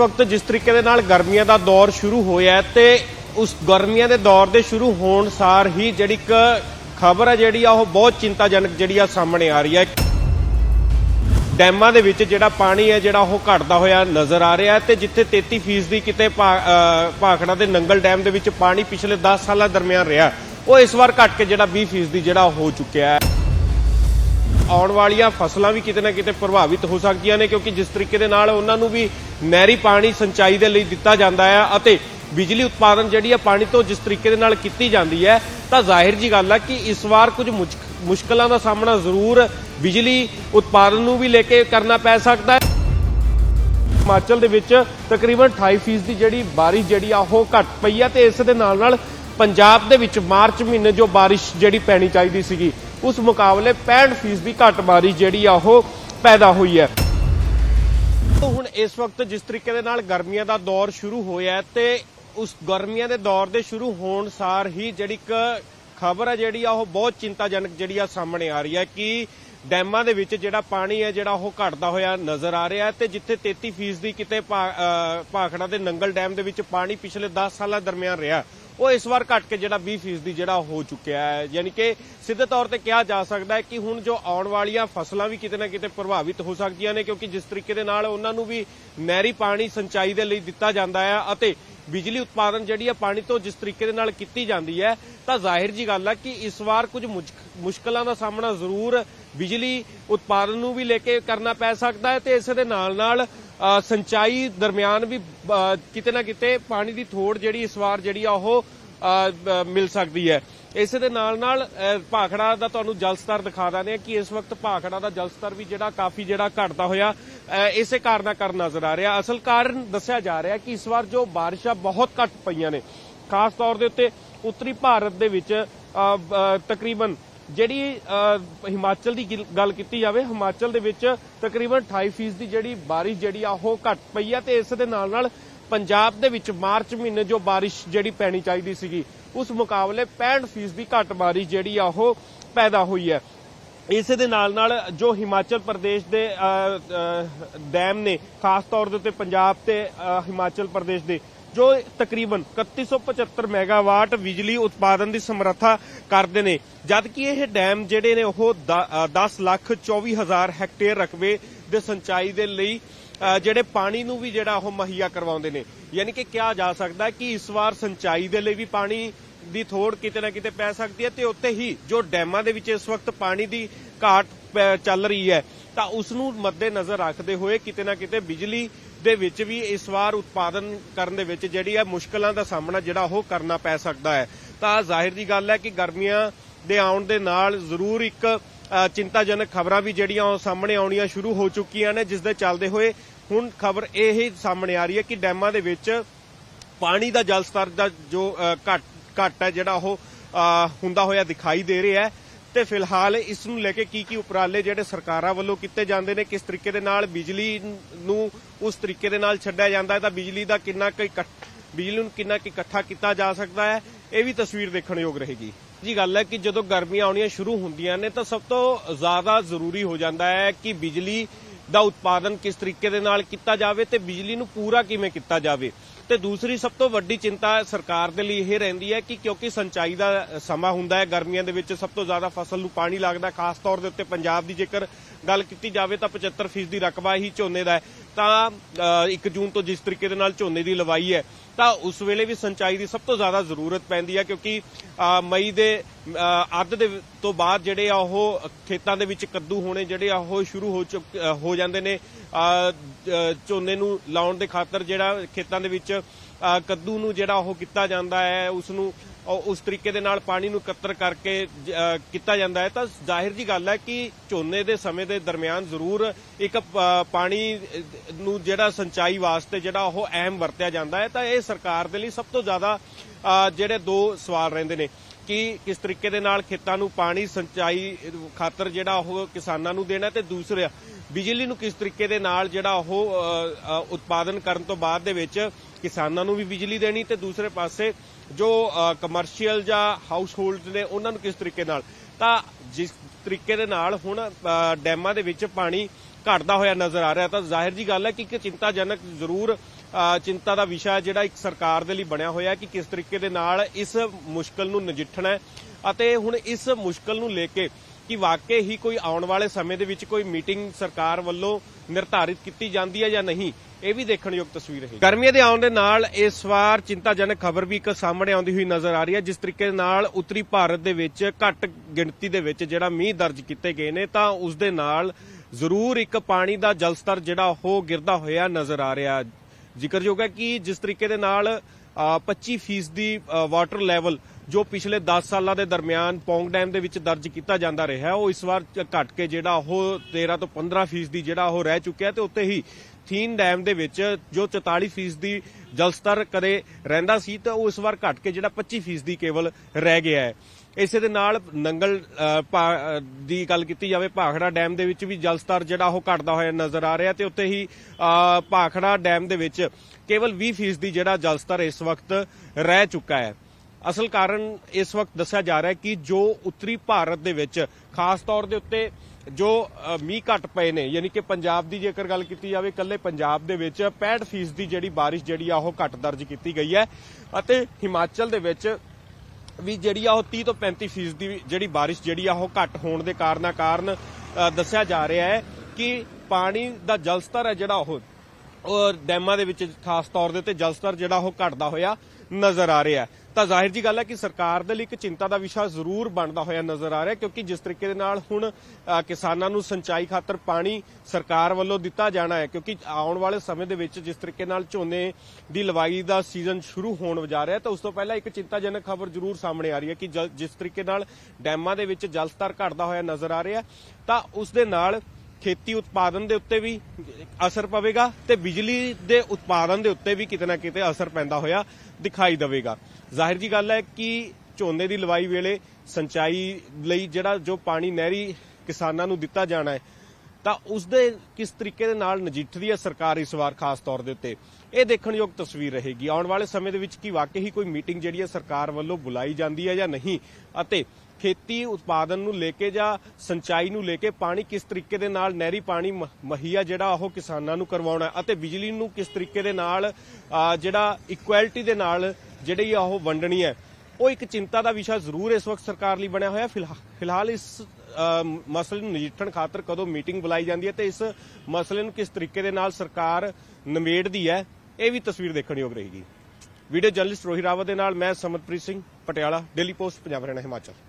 ਵਕਤ ਜਿਸ ਤਰੀਕੇ ਦੇ ਨਾਲ ਗਰਮੀਆਂ ਦਾ ਦੌਰ ਸ਼ੁਰੂ ਹੋਇਆ ਤੇ ਉਸ ਗਰਮੀਆਂ ਦੇ ਦੌਰ ਦੇ ਸ਼ੁਰੂ ਹੋਣ ਸਾਰ ਹੀ ਜਿਹੜੀ ਇੱਕ ਖਬਰ ਹੈ ਜਿਹੜੀ ਆ ਉਹ ਬਹੁਤ ਚਿੰਤਾਜਨਕ ਜਿਹੜੀ ਆ ਸਾਹਮਣੇ ਆ ਰਹੀ ਹੈ। ਡੈਮਾਂ ਦੇ ਵਿੱਚ ਜਿਹੜਾ ਪਾਣੀ ਹੈ ਜਿਹੜਾ ਉਹ ਘਟਦਾ ਹੋਇਆ ਨਜ਼ਰ ਆ ਰਿਹਾ ਤੇ ਜਿੱਥੇ 33% ਦੀ ਕਿਤੇ ਭਾ- ਅ, ਭਾਖੜਾ ਦੇ ਨੰਗਲ ਡੈਮ ਦੇ ਵਿੱਚ ਪਾਣੀ ਪਿਛਲੇ 10 ਸਾਲਾਂ ਦਰਮਿਆਨ ਰਿਹਾ ਉਹ ਇਸ ਵਾਰ ਘਟ ਕੇ ਜਿਹੜਾ 20% ਦੀ ਜਿਹੜਾ ਹੋ ਚੁੱਕਿਆ ਹੈ। ਆਉਣ ਵਾਲੀਆਂ ਫਸਲਾਂ ਵੀ ਕਿਤੇ ਨਾ ਕਿਤੇ ਪ੍ਰਭਾਵਿਤ ਹੋ ਸਕਦੀਆਂ ਨੇ, ਕਿਉਂਕਿ ਜਿਸ ਤਰੀਕੇ ਦੇ ਨਾਲ ਉਹਨਾਂ ਨੂੰ ਵੀ ਨਹਿਰੀ ਪਾਣੀ ਸਿੰਚਾਈ ਦੇ ਲਈ ਦਿੱਤਾ ਜਾਂਦਾ ਹੈ ਅਤੇ ਬਿਜਲੀ ਉਤਪਾਦਨ ਜਿਹੜੀ ਹੈ ਪਾਣੀ ਤੋਂ ਜਿਸ ਤਰੀਕੇ ਦੇ ਨਾਲ ਕੀਤੀ ਜਾਂਦੀ ਹੈ, ਤਾਂ ਜ਼ਾਹਿਰ ਜੀ ਗੱਲ ਹੈ ਕਿ ਇਸ ਵਾਰ ਕੁਝ ਮੁਸ਼ਕ- ਮੁਸ਼ਕਲਾਂ ਦਾ ਸਾਹਮਣਾ ਜ਼ਰੂਰ ਬਿਜਲੀ ਉਤਪਾਦਨ ਨੂੰ ਵੀ ਲੈ ਕੇ ਕਰਨਾ ਪੈ ਸਕਦਾ ਹੈ। ਹਿਮਾਚਲ ਦੇ ਵਿੱਚ ਤਕਰੀਬਨ 28% ਦੀ ਜਿਹੜੀ ਬਾਰਿਸ਼ ਜਿਹੜੀ ਆ ਉਹ ਘਟ ਪਈ ਆ ਤੇ ਇਸ ਦੇ ਨਾਲ ਨਾਲ ਪੰਜਾਬ ਦੇ ਵਿੱਚ ਮਾਰਚ ਮਹੀਨੇ ਜੋ ਬਾਰਿਸ਼ ਜਿਹੜੀ ਪੈਣੀ ਚਾਹੀਦੀ ਸੀਗੀ ਉਸ ਮੁਕਾਬਲੇ 65% ਦੀ ਘਟ ਜਿਹੜੀ ਆ ਉਹ ਪੈਦਾ ਹੋਈ ਹੈ। ਹੁਣ ਇਸ ਵਕਤ ਜਿਸ ਤਰੀਕੇ ਦੇ ਨਾਲ ਗਰਮੀਆਂ ਦਾ ਦੌਰ ਸ਼ੁਰੂ ਹੋਇਆ ਤੇ ਉਸ ਗਰਮੀਆਂ ਦੇ ਦੌਰ ਦੇ ਸ਼ੁਰੂ ਹੋਣ ਸਾਰ ਹੀ ਜਿਹੜੀ ਇੱਕ ਖਬਰ ਹੈ ਜਿਹੜੀ ਆ ਉਹ ਬਹੁਤ ਚਿੰਤਾਜਨਕ ਜਿਹੜੀ ਆ ਸਾਹਮਣੇ ਆ ਰਹੀ ਹੈ ਕਿ ਡੈਮਾਂ ਦੇ ਵਿੱਚ ਜਿਹੜਾ ਪਾਣੀ ਹੈ, ਜਿਹੜਾ ਉਹ ਘਟਦਾ ਹੋਇਆ ਨਜ਼ਰ ਆ ਰਿਹਾ ਹੈ ਤੇ ਜਿੱਥੇ 33% ਦੀ ਕਿਤੇ ਭਾ- ਭਾਖੜਾ ਦੇ ਨੰਗਲ ਡੈਮ ਦੇ ਵਿੱਚ ਪਾਣੀ ਪਿਛਲੇ 10 ਸਾਲਾਂ ਦਰਮਿਆਨ ਰਿਹਾ। ਉਹ ਇਸ ਵਾਰ ਘਟ ਕੇ ਜਿਹੜਾ 20% ਦੀ ਜਿਹੜਾ ਹੋ ਚੁੱਕਿਆ ਹੈ। ਯਾਨੀ ਕਿ ਸਿੱਧੇ ਤੌਰ ਤੇ ਕਿਹਾ ਜਾ ਸਕਦਾ ਹੈ ਕਿ ਹੁਣ ਜੋ ਆਉਣ ਵਾਲੀਆਂ ਫਸਲਾਂ ਵੀ ਕਿਤੇ ਨਾ ਕਿਤੇ ਪ੍ਰਭਾਵਿਤ ਹੋ ਸਕਦੀਆਂ ਨੇ, ਕਿਉਂਕਿ ਜਿਸ ਤਰੀਕੇ ਦੇ ਨਾਲ ਉਹਨਾਂ ਨੂੰ ਵੀ ਨਹਿਰੀ ਪਾਣੀ ਸਿੰਚਾਈ ਦੇ ਲਈ ਦਿੱਤਾ ਜਾਂਦਾ ਹੈ ਅਤੇ ਬਿਜਲੀ ਉਤਪਾਦਨ ਜਿਹੜੀ ਹੈ ਪਾਣੀ ਤੋਂ ਜਿਸ ਤਰੀਕੇ ਦੇ ਨਾਲ ਕੀਤੀ ਜਾਂਦੀ ਹੈ, ਤਾਂ ਜ਼ਾਹਿਰ ਜੀ ਗੱਲ ਹੈ ਕਿ ਇਸ ਵਾਰ ਕੁਝ ਮੁਸ਼ਕ- ਮੁਸ਼ਕਲਾਂ ਦਾ ਸਾਹਮਣਾ ਜ਼ਰੂਰ ਬਿਜਲੀ ਉਤਪਾਦਨ ਨੂੰ ਵੀ ਲੈ ਕੇ ਕਰਨਾ ਪੈ ਸਕਦਾ ਹੈ ਤੇ ਇਸ ਦੇ ਨਾਲ ਨਾਲ ਸਿੰਚਾਈ ਦਰਮਿਆਨ ਵੀ ਕਿਤੇ ਨਾ ਕਿਤੇ ਪਾਣੀ ਦੀ ਥੋੜ ਜਿਹੜੀ ਇਸ ਵਾਰ ਜਿਹੜੀ ਆ ਉਹ ਮਿਲ ਸਕਦੀ ਹੈ। ਇਸੇ ਦੇ ਨਾਲ ਨਾਲ ਭਾਖੜਾ ਦਾ ਤੁਹਾਨੂੰ ਜਲ ਸਤਰ ਦਿਖਾ ਦਿੰਦੇ ਆ ਕਿ ਇਸ ਵਕਤ ਭਾਖੜਾ ਦਾ ਜਲ ਸਤਰ ਵੀ ਜਿਹੜਾ ਕਾਫੀ ਜਿਹੜਾ ਘਟਦਾ ਹੋਇਆ ਅ, ਇਸੇ ਕਾਰਨਾਂ ਕਰ ਨਜ਼ਰ ਆ ਰਿਹਾ। ਅਸਲ ਕਾਰਨ ਦੱਸਿਆ ਜਾ ਰਿਹਾ ਕਿ ਇਸ ਵਾਰ ਜੋ ਬਾਰਿਸ਼ਾਂ ਬਹੁਤ ਘੱਟ ਪਈਆਂ ਨੇ ਖਾਸ ਤੌਰ ਦੇ ਉੱਤੇ ਉੱਤਰੀ ਭਾਰਤ ਦੇ ਵਿੱਚ ਤਕਰੀਬਨ ਜਿਹੜੀ ਅ, ਹਿਮਾਚਲ ਦੀ ਗੱਲ ਕੀਤੀ ਜਾਵੇ ਹਿਮਾਚਲ ਦੇ ਵਿੱਚ ਤਕਰੀਬਨ 28% ਦੀ ਜਿਹੜੀ ਬਾਰਿਸ਼ ਜਿਹੜੀ ਆ ਉਹ ਘੱਟ ਪਈ ਆ ਤੇ ਇਸ ਦੇ ਨਾਲ ਨਾਲ ਪੰਜਾਬ ਦੇ ਵਿੱਚ ਮਾਰਚ ਮਹੀਨੇ ਜੋ ਬਾਰਿਸ਼ ਜਿਹੜੀ ਪੈਣੀ ਚਾਹੀਦੀ ਸੀਗੀ ਉਸ ਮੁਕਾਬਲੇ 65% ਦੀ ਘੱਟ ਜਿਹੜੀ ਆ ਉਹ ਪੈਦਾ ਹੋਈ ਹੈ। ਇਸੇ ਦੇ ਨਾਲ ਨਾਲ ਜੋ ਹਿਮਾਚਲ ਪ੍ਰਦੇਸ਼ ਦੇ ਡੈਮ ਨੇ, ਖਾਸ ਤੌਰ ਦੇ ਉੱਤੇ ਪੰਜਾਬ ਤੇ ਹਿਮਾਚਲ ਪ੍ਰਦੇਸ਼ ਦੇ, ਜੋ ਤਕਰੀਬਨ 3175 ਮੈਗਾਵਾਟ ਬਿਜਲੀ ਉਤਪਾਦਨ ਦੀ ਸਮਰੱਥਾ ਕਰਦੇ ਨੇ ਜਦ ਕਿ ਇਹ ਡੈਮ ਜਿਹੜੇ ਨੇ ਉਹ 10 ਲੱਖ 24 ਹਜ਼ਾਰ ਹੈਕਟੇਅਰ ਰਕਬੇ ਦੇ ਸਿੰਚਾਈ ਦੇ ਲਈ ਜਿਹੜੇ ਪਾਣੀ ਨੂੰ ਵੀ ਜਿਹੜਾ ਉਹ ਮੁਹੱਈਆ ਕਰਵਾਉਂਦੇ ਨੇ। ਯਾਨੀ ਕਿ ਕਿਹਾ ਜਾ ਸਕਦਾ ਕਿ ਇਸ ਵਾਰ ਸਿੰਚਾਈ ਦੇ ਲਈ ਵੀ ਪਾਣੀ ਦੀ ਥੋੜ ਕਿਤੇ ਨਾ ਕਿਤੇ ਪੈ ਸਕਦੀ ਹੈ ਤੇ ਉੱਤੇ ਹੀ ਜੋ ਡੈਮਾਂ ਦੇ ਵਿੱਚ ਇਸ ਵਕਤ ਪਾਣੀ ਦੀ ਘਾਟ ਪੈ- ਚੱਲ ਰਹੀ ਹੈ ਤਾਂ ਉਸ ਨੂੰ ਮੱਦੇ ਨਜ਼ਰ ਰੱਖਦੇ ਹੋਏ ਕਿਤੇ ਨਾ ਕਿਤੇ ਬਿਜਲੀ ਦੇ ਵਿੱਚ ਵੀ ਇਸ ਵਾਰ ਉਤਪਾਦਨ ਕਰਨ ਦੇ ਵਿੱਚ ਜਿਹੜੀ ਹੈ ਮੁਸ਼ਕਲਾਂ ਦਾ ਸਾਹਮਣਾ ਜਿਹੜਾ ਉਹ ਕਰਨਾ ਪੈ ਸਕਦਾ ਹੈ। ਤਾਂ ਜ਼ਾਹਿਰ ਦੀ ਗੱਲ ਹੈ ਕਿ ਗਰਮੀਆਂ ਦੇ ਆਉਣ ਦੇ ਨਾਲ ਜ਼ਰੂਰ ਇੱਕ ਚਿੰਤਾਜਨਕ ਖਬਰਾਂ ਵੀ ਜਿਹੜੀਆਂ ਉਹ ਸਾਹਮਣੇ ਆਉਣੀਆਂ ਸ਼ੁਰੂ ਹੋ ਚੁੱਕੀਆਂ ਨੇ ਜਿਸ ਦੇ ਚੱਲਦੇ ਹੋਏ ਹੁਣ ਖਬਰ ਇਹ ਹੀ ਸਾਹਮਣੇ ਆ ਰਹੀ ਹੈ ਕਿ ਡੈਮਾਂ ਦੇ ਵਿੱਚ ਪਾਣੀ ਦਾ ਜਲ ਸਤਰ ਦਾ ਜੋ ਅ, ਘਟ ਘਟ ਹੈ ਜਿਹੜਾ ਉਹ ਹੁੰਦਾ ਹੋਇਆ ਦਿਖਾਈ ਦੇ ਰਿਹਾ ਹੈ। ਤੇ ਫਿਲਹਾਲ ਇਸ ਨੂੰ ਲੈ ਕੇ ਕੀ ਕੀ ਉਪਰਾਲੇ ਜਿਹੜੇ ਸਰਕਾਰਾਂ ਵੱਲੋਂ ਕੀਤੇ ਜਾਂਦੇ ਨੇ, ਕਿਸ ਤਰੀਕੇ ਦੇ ਨਾਲ ਬਿਜਲੀ ਨੂੰ ਉਸ ਤਰੀਕੇ ਦੇ ਨਾਲ ਛੱਡਿਆ ਜਾਂਦਾ ਹੈ, ਤਾਂ ਬਿਜਲੀ ਦਾ ਕਿੰਨਾ ਕੁ ਇਕੱਠ- ਬਿਜਲੀ ਨੂੰ ਕਿੰਨਾ ਕੁ ਇਕੱਠਾ ਕੀਤਾ ਜਾ ਸਕਦਾ ਹੈ, ਇਹ ਵੀ ਤਸਵੀਰ ਦੇਖਣ ਯੋਗ ਰਹੇਗੀ। ਜੀ ਗੱਲ ਹੈ ਕਿ ਜਦੋਂ ਗਰਮੀਆਂ ਆਉਣੀਆਂ ਸ਼ੁਰੂ ਹੁੰਦੀਆਂ ਨੇ, ਤਾਂ ਸਭ ਤੋਂ ਜ਼ਿਆਦਾ ਜ਼ਰੂਰੀ ਹੋ ਜਾਂਦਾ ਹੈ ਕਿ ਬਿਜਲੀ ਦਾ ਉਤਪਾਦਨ ਕਿਸ ਤਰੀਕੇ ਦੇ ਨਾਲ ਕੀਤਾ ਜਾਵੇ ਤੇ ਬਿਜਲੀ ਨੂੰ ਪੂਰਾ ਕਿਵੇਂ ਕੀਤਾ ਜਾਵੇ। ਤੇ ਦੂਸਰੀ ਸਭ ਤੋਂ ਵੱਡੀ ਚਿੰਤਾ ਸਰਕਾਰ ਦੇ ਲਈ ਇਹ ਰਹਿੰਦੀ ਹੈ ਕਿ ਕਿਉਂਕਿ ਸਿੰਚਾਈ ਦਾ ਸਮਾਂ ਹੁੰਦਾ ਹੈ, ਗਰਮੀਆਂ ਦੇ ਵਿੱਚ ਸਭ ਤੋਂ ਜ਼ਿਆਦਾ ਫਸਲ ਨੂੰ ਪਾਣੀ ਲੱਗਦਾ ਖਾਸ ਤੌਰ ਦੇ ਉੱਤੇ ਪੰਜਾਬ ਦੀ ਜੇਕਰ ਗੱਲ ਕੀਤੀ ਜਾਵੇ ਤਾਂ 75% ਦੀ ਰਕਬਾ ਹੀ ਝੋਨੇ ਦਾ ਹੈ। ਤਾਂ 1 ਜੂਨ ਤੋਂ ਜਿਸ ਤਰੀਕੇ ਦੇ ਨਾਲ ਝੋਨੇ ਦੀ ਲਵਾਈ ਹੈ ਤਾਂ ਉਸ ਵੇਲੇ ਵੀ ਸਿੰਚਾਈ ਦੀ ਸਭ ਤੋਂ ਜ਼ਿਆਦਾ ਜ਼ਰੂਰਤ ਪੈਂਦੀ ਹੈ ਕਿਉਂਕਿ ਮਈ ਦੇ ਅੱਧ ਦੇ ਤੋਂ ਬਾਅਦ ਜਿਹੜੇ ਆ ਉਹ ਖੇਤਾਂ ਦੇ ਵਿੱਚ ਕੱਦੂ ਹੋਣੇ ਜਿਹੜੇ ਆ ਉਹ ਸ਼ੁਰੂ ਹੋ ਚੁੱਕ ਹੋ ਜਾਂਦੇ ਨੇ। ਝੋਨੇ ਨੂੰ ਲਾਉਣ ਦੇ ਖਾਤਰ ਜਿਹੜਾ ਖੇਤਾਂ ਦੇ ਵਿੱਚ ਕੱਦੂ ਨੂੰ ਜਿਹੜਾ ਉਹ ਕੀਤਾ ਜਾਂਦਾ ਹੈ ਉਸ ਨੂੰ ਉਸ ਤਰੀਕੇ ਦੇ ਨਾਲ ਪਾਣੀ ਨੂੰ ਇਕੱਤਰ ਕਰਕੇ ਕੀਤਾ ਜਾਂਦਾ ਹੈ। ਤਾਂ ਜ਼ਾਹਿਰ ਜੀ ਗੱਲ ਹੈ ਕਿ ਝੋਨੇ ਦੇ ਸਮੇਂ ਦੇ ਦਰਮਿਆਨ ਜ਼ਰੂਰ ਇੱਕ ਪਾਣੀ ਨੂੰ ਜਿਹੜਾ ਸਿੰਚਾਈ ਵਾਸਤੇ ਜਿਹੜਾ ਉਹ ਅਹਿਮ ਵਰਤਿਆ ਜਾਂਦਾ ਹੈ। ਤਾਂ ਇਹ ਸਰਕਾਰ ਦੇ ਲਈ ਸਭ ਤੋਂ ਜ਼ਿਆਦਾ ਜਿਹੜੇ ਦੋ ਸਵਾਲ ਰਹਿੰਦੇ ਨੇ ਕਿ ਕਿਸ ਤਰੀਕੇ ਦੇ ਨਾਲ ਖੇਤਾਂ ਨੂੰ ਪਾਣੀ ਸਿੰਚਾਈ ਖਾਤਰ ਜਿਹੜਾ ਉਹ ਕਿਸਾਨਾਂ ਨੂੰ ਦੇਣਾ ਤੇ ਦੂਸਰਾ, ਬਿਜਲੀ ਨੂੰ ਕਿਸ ਤਰੀਕੇ ਦੇ ਨਾਲ ਜਿਹੜਾ ਉਹ ਉਤਪਾਦਨ ਕਰਨ ਤੋਂ ਬਾਅਦ ਦੇ ਵਿੱਚ ਕਿਸਾਨਾਂ ਨੂੰ ਵੀ ਬਿਜਲੀ ਦੇਣੀ ਤੇ ਦੂਸਰੇ ਪਾਸੇ ਜੋ ਕਮਰਸ਼ੀਅਲ ਜਾਂ ਹਾਊਸ ਹੋਲਡ ਨੇ ਉਹਨਾਂ ਨੂੰ ਕਿਸ ਤਰੀਕੇ ਨਾਲ? ਤਾਂ ਜਿਸ ਤਰੀਕੇ ਦੇ ਨਾਲ ਹੁਣ ਡੈਮਾਂ ਦੇ ਵਿੱਚ ਪਾਣੀ ਘਟਦਾ ਹੋਇਆ ਨਜ਼ਰ ਆ ਰਿਹਾ ਤਾਂ ਜ਼ਾਹਿਰ ਜੀ ਗੱਲ ਹੈ ਕਿ ਇੱਕ ਚਿੰਤਾਜਨਕ ਜ਼ਰੂਰ ਚਿੰਤਾ ਦਾ ਵਿਸ਼ਾ ਜਿਹੜਾ ਇੱਕ ਸਰਕਾਰ ਦੇ ਲਈ ਬਣਿਆ ਹੋਇਆ ਕਿ ਕਿਸ ਤਰੀਕੇ ਦੇ ਨਾਲ ਇਸ ਮੁਸ਼ਕਲ ਨੂੰ ਨਜਿੱਠਣਾ ਹੈ ਅਤੇ ਹੁਣ ਇਸ ਮੁਸ਼ਕਲ ਨੂੰ ਲੈ ਕੇ ਕਿ ਵਾਕਈ ਹੀ ਕੋਈ ਆਉਣ ਵਾਲੇ ਸਮੇਂ ਦੇ ਵਿੱਚ ਕੋਈ ਮੀਟਿੰਗ ਸਰਕਾਰ ਵੱਲੋਂ ਨਿਰਧਾਰਿਤ ਕੀਤੀ ਜਾਂਦੀ ਹੈ ਜਾਂ ਨਹੀਂ ਇਹ ਵੀ ਦੇਖਣਯੋਗ ਤਸਵੀਰ ਹੈ ਗਰਮੀਆਂ ਦੇ ਆਉਣ ਦੇ ਨਾਲ ਇਸ ਵਾਰ ਚਿੰਤਾਜਨਕ ਖਬਰ ਵੀ ਇੱਕ ਸਾਹਮਣੇ ਆਉਂਦੀ ਹੋਈ ਨਜ਼ਰ ਆ ਰਹੀ ਹੈ ਜਿਸ ਤਰੀਕੇ ਨਾਲ ਉੱਤਰੀ ਭਾਰਤ ਦੇ ਵਿੱਚ ਘੱਟ ਗਿਣਤੀ ਦੇ ਵਿੱਚ ਜਿਹੜਾ ਮੀਂਹ ਦਰਜ ਕੀਤੇ ਗਏ ਨੇ ਤਾਂ ਉਸ ਦੇ ਨਾਲ ਜ਼ਰੂਰ ਇੱਕ ਪਾਣੀ ਦਾ ਜਲ ਸਤਰ ਜਿਹੜਾ ਉਹ ਗਿਰਦਾ ਹੋਇਆ ਨਜ਼ਰ ਆ ਰਿਹਾ। ਜ਼ਿਕਰਯੋਗ ਹੈ ਕਿ ਜਿਸ ਤਰੀਕੇ ਦੇ ਨਾਲ ਅ, 25 ਫੀਸਦੀ ਅ, ਵਾਟਰ ਲੈਵਲ ਜੋ ਪਿਛਲੇ 10 ਸਾਲਾਂ ਦੇ ਦਰਮਿਆਨ ਪੌਂਗ ਡੈਮ ਦੇ ਵਿੱਚ ਦਰਜ ਕੀਤਾ ਜਾਂਦਾ ਰਿਹਾ, ਉਹ ਇਸ ਵਾਰ ਚ- ਘਟ ਕੇ ਜਿਹੜਾ ਉਹ 13 ਤੋਂ 15 ਫੀਸਦੀ ਜਿਹੜਾ ਉਹ ਰਹਿ ਚੁੱਕਿਆ ਤੇ ਉੱਤੇ ਹੀ ਥੀਨ ਡੈਮ ਦੇ ਵਿੱਚ ਜੋ 44 ਫੀਸਦੀ ਜਲ ਸਤਰ ਕਦੇ ਰਹਿੰਦਾ ਸੀ, ਤਾਂ ਉਹ ਇਸ ਵਾਰ ਘਟ ਕੇ ਜਿਹੜਾ 25 ਫੀਸਦੀ ਕੇਵਲ ਰਹਿ ਗਿਆ ਹੈ। ਇਸੇ ਦੇ ਨਾਲ ਨੰਗਲ ਭਾ- ਦੀ ਗੱਲ ਕੀਤੀ ਜਾਵੇ, ਭਾਖੜਾ ਡੈਮ ਦੇ ਵਿੱਚ ਵੀ ਜਲਸਤਰ ਜਿਹੜਾ ਉਹ ਘਟਦਾ ਹੋਇਆ ਨਜ਼ਰ ਆ ਰਿਹਾ ਤੇ ਉੱਤੇ ਹੀ ਭਾਖੜਾ ਡੈਮ ਦੇ ਵਿੱਚ ਕੇਵਲ 20 ਫੀਸਦੀ ਜਿਹੜਾ ਜਲਸਤਰ ਇਸ ਵਕਤ ਰਹਿ ਚੁੱਕਾ ਹੈ। ਅਸਲ ਕਾਰਨ ਇਸ ਵਕਤ ਦੱਸਿਆ ਜਾ ਰਿਹਾ ਹੈ ਕਿ ਜੋ ਉੱਤਰੀ ਭਾਰਤ ਦੇ ਵਿੱਚ, ਖਾਸ ਤੌਰ ਦੇ ਉੱਤੇ ਜੋ ਮੀਂਹ ਘਟ ਪਏ ਨੇ, ਯਾਨੀ ਕਿ ਪੰਜਾਬ ਦੀ ਜੇਕਰ ਗੱਲ ਕੀਤੀ ਜਾਵੇ, ਇਕੱਲੇ ਪੰਜਾਬ ਦੇ ਵਿੱਚ 65 ਫੀਸਦੀ ਜਿਹੜੀ ਬਾਰਿਸ਼ ਜਿਹੜੀ ਆ, ਉਹ ਘਟ ਦਰਜ ਕੀਤੀ ਗਈ ਹੈ ਅਤੇ ਹਿਮਾਚਲ ਦੇ ਵਿੱਚ ਵੀ ਜਿਹੜੀ ਆ, ਉਹ 30 ਤੋਂ 35 ਫੀਸਦੀ ਜਿਹੜੀ ਬਾਰਿਸ਼ ਜਿਹੜੀ ਆ, ਉਹ ਘੱਟ ਹੋਣ ਦੇ ਕਾਰਨਾਂ ਕਾਰਨ ਦੱਸਿਆ ਜਾ ਰਿਹਾ ਹੈ ਕਿ ਪਾਣੀ ਦਾ ਜਲ ਸਤਰ ਹੈ ਜਿਹੜਾ ਉਹ ਉਹ ਡੈਮਾਂ ਦੇ ਵਿੱਚ ਖਾਸ ਤੌਰ ਦੇ ਉੱਤੇ ਜਲ ਸਤਰ ਜਿਹੜਾ ਉਹ ਘਟਦਾ ਹੋਇਆ ਨਜ਼ਰ ਆ ਰਿਹਾ ਹੈ। ਤਾਂ ਜ਼ਾਹਿਰ ਜੀ ਗੱਲ ਹੈ ਕਿ ਸਰਕਾਰ ਦੇ ਲਈ ਇੱਕ ਚਿੰਤਾ ਦਾ ਵਿਸ਼ਾ ਜ਼ਰੂਰ ਬਣਦਾ ਹੋਇਆ ਨਜ਼ਰ ਆ ਰਿਹਾ ਕਿਉਂਕਿ ਜਿਸ ਤਰੀਕੇ ਦੇ ਨਾਲ ਹੁਣ ਕਿਸਾਨਾਂ ਨੂੰ ਸਿੰਚਾਈ ਖਾਤਰ ਪਾਣੀ ਸਰਕਾਰ ਵੱਲੋਂ ਦਿੱਤਾ ਜਾਣਾ ਹੈ, ਕਿਉਂਕਿ ਆਉਣ ਵਾਲੇ ਸਮੇਂ ਦੇ ਵਿੱਚ ਜਿਸ ਤਰੀਕੇ ਨਾਲ ਝੋਨੇ ਦੀ ਲਵਾਈ ਦਾ ਸੀਜ਼ਨ ਸ਼ੁਰੂ ਹੋਣ ਜਾ ਰਿਹਾ ਤਾਂ ਉਸ ਤੋਂ ਪਹਿਲਾਂ ਇੱਕ ਚਿੰਤਾਜਨਕ ਖਬਰ ਜ਼ਰੂਰ ਸਾਹਮਣੇ ਆ ਰਹੀ ਹੈ ਕਿ ਜਲ- ਜਿਸ ਤਰੀਕੇ ਨਾਲ ਡੈਮਾਂ ਦੇ ਵਿੱਚ ਜਲ ਸਤਰ ਘਟਦਾ ਹੋਇਆ ਨਜ਼ਰ ਆ ਰਿਹਾ ਤਾਂ ਉਸ ਦੇ ਨਾਲ ਖੇਤੀ ਉਤਪਾਦਨ ਦੇ ਉੱਤੇ ਵੀ ਅਸਰ ਪਵੇਗਾ ਤੇ ਬਿਜਲੀ ਦੇ ਉਤਪਾਦਨ ਦੇ ਉੱਤੇ ਵੀ ਕਿਤੇ ਨਾ ਕਿਤੇ ਅਸਰ ਪੈਂਦਾ ਹੋਇਆ ਦਿਖਾਈ ਦੇਵੇਗਾ। ਜ਼ਾਹਿਰ ਜੀ ਗੱਲ ਹੈ ਕਿ ਝੋਨੇ ਦੀ ਲਵਾਈ ਵੇਲੇ ਸਿੰਚਾਈ ਲਈ ਜਿਹੜਾ ਜੋ ਪਾਣੀ ਨਹਿਰੀ ਕਿਸਾਨਾਂ ਨੂੰ ਦਿੱਤਾ ਜਾਣਾ ਹੈ, ਤਾਂ ਉਸ ਦੇ ਕਿਸ ਤਰੀਕੇ ਦੇ ਨਾਲ ਨਜਿੱਠਦੀ ਹੈ ਸਰਕਾਰ ਇਸ ਵਾਰ ਖਾਸ ਤੌਰ ਦੇ ਉੱਤੇ? ਇਹ ਦੇਖਣਯੋਗ ਤਸਵੀਰ ਰਹੇਗੀ। ਆਉਣ ਵਾਲੇ ਸਮੇਂ ਦੇ ਵਿੱਚ ਕੀ ਵਾਕਈ ਹੀ ਕੋਈ ਮੀਟਿੰਗ ਜਿਹੜੀ ਹੈ ਸਰਕਾਰ ਵੱਲੋਂ ਬੁਲਾਈ ਜਾਂਦੀ ਹੈ ਜਾਂ ਨਹੀਂ? ਅਤੇ ਖੇਤੀ ਉਤਪਾਦਨ ਨੂੰ ਲੈ ਕੇ ਜਾਂ ਸਿੰਚਾਈ ਨੂੰ ਲੈ ਕੇ ਪਾਣੀ ਕਿਸ ਤਰੀਕੇ ਦੇ ਨਾਲ ਨਹਿਰੀ ਪਾਣੀ ਮ- ਮੁਹੱਈਆ ਜਿਹੜਾ ਉਹ ਕਿਸਾਨਾਂ ਨੂੰ ਕਰਵਾਉਣਾ, ਅਤੇ ਬਿਜਲੀ ਨੂੰ ਕਿਸ ਤਰੀਕੇ ਦੇ ਨਾਲ ਜਿਹੜਾ ਇਕੁਐਲਿਟੀ ਦੇ ਨਾਲ ਜਿਹੜੀ ਆ ਉਹ ਵੰਡਣੀ ਹੈ। ਉਹ ਇੱਕ ਚਿੰਤਾ ਦਾ ਵਿਸ਼ਾ ਜ਼ਰੂਰ ਇਸ ਵਕਤ ਸਰਕਾਰ ਲਈ ਬਣਿਆ ਹੋਇਆ। ਫਿਲਹਾ- ਫਿਲਹਾਲ ਇਸ ਮਸਲੇ ਨੂੰ ਨਜਿੱਠਣ ਖਾਤਰ ਕਦੋਂ ਮੀਟਿੰਗ ਬੁਲਾਈ ਜਾਂਦੀ ਹੈ ਤੇ ਇਸ ਮਸਲੇ ਨੂੰ ਕਿਸ ਤਰੀਕੇ ਦੇ ਨਾਲ ਸਰਕਾਰ ਨਿਮੇੜਦੀ ਹੈ, ਇਹ ਵੀ ਤਸਵੀਰ ਦੇਖਣ ਯੋਗ ਰਹੇਗੀ। ਵੀਡੀਓ ਜਰਨਲਿਸਟ ਰੋਹਿਤ ਰਾਵਤ ਦੇ ਨਾਲ ਮੈਂ ਸਮਤਪ੍ਰੀਤ ਸਿੰਘ ਪਟਿਆਲਾ, ਡੇਲੀ ਪੋਸਟ, ਪੰਜਾਬ ਹਰਿਆਣਾ, ਹਿਮਾਚਲ।